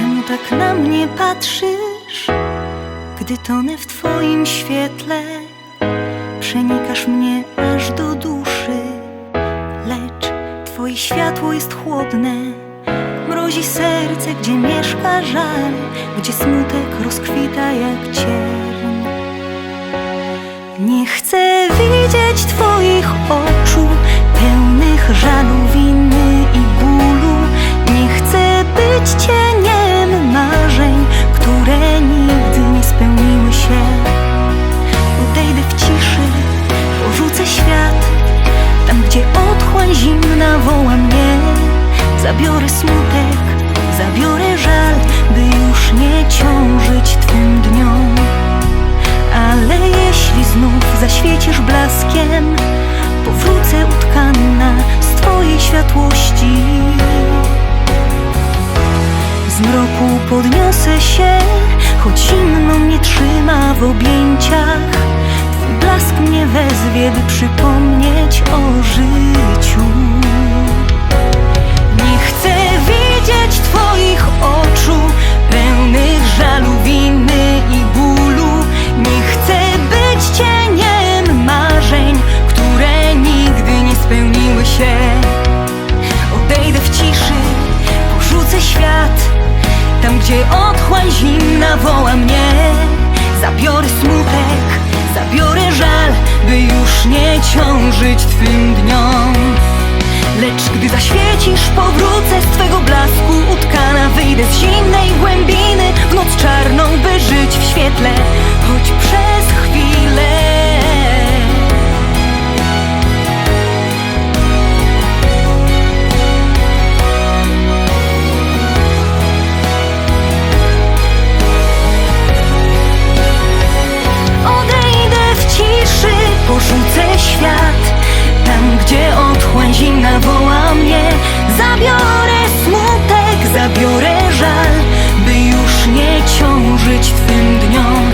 tak na mnie patrzysz, gdy tonę w Twoim świetle. Przenikasz mnie aż do duszy, lecz Twoje światło jest chłodne. Mrozi serce, gdzie mieszka żal, gdzie smutek rozkwita jak cierń. Zabiorę smutek, zabiorę żal, by już nie ciążyć Twym dniom. Ale jeśli znów zaświecisz blaskiem, powrócę utkana z Twojej światłości. Z mroku podniosę się, choć zimno mnie trzyma w objęciach. Twój blask mnie wezwie, by przypomnieć o życiu. Zimna woła mnie. Zabiorę smutek, zabiorę żal, by już nie ciążyć Twym dniom. Lecz gdy zaświecisz, powrócę z Twego blasku Utkana wyjdę z zimnej głębiny ciążyć Twym dniom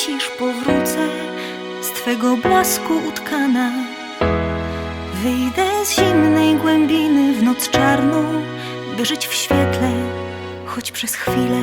zaświecisz, powrócę z Twego blasku utkana. Wyjdę z zimnej głębiny w noc czarną, by żyć w świetle, choć przez chwilę.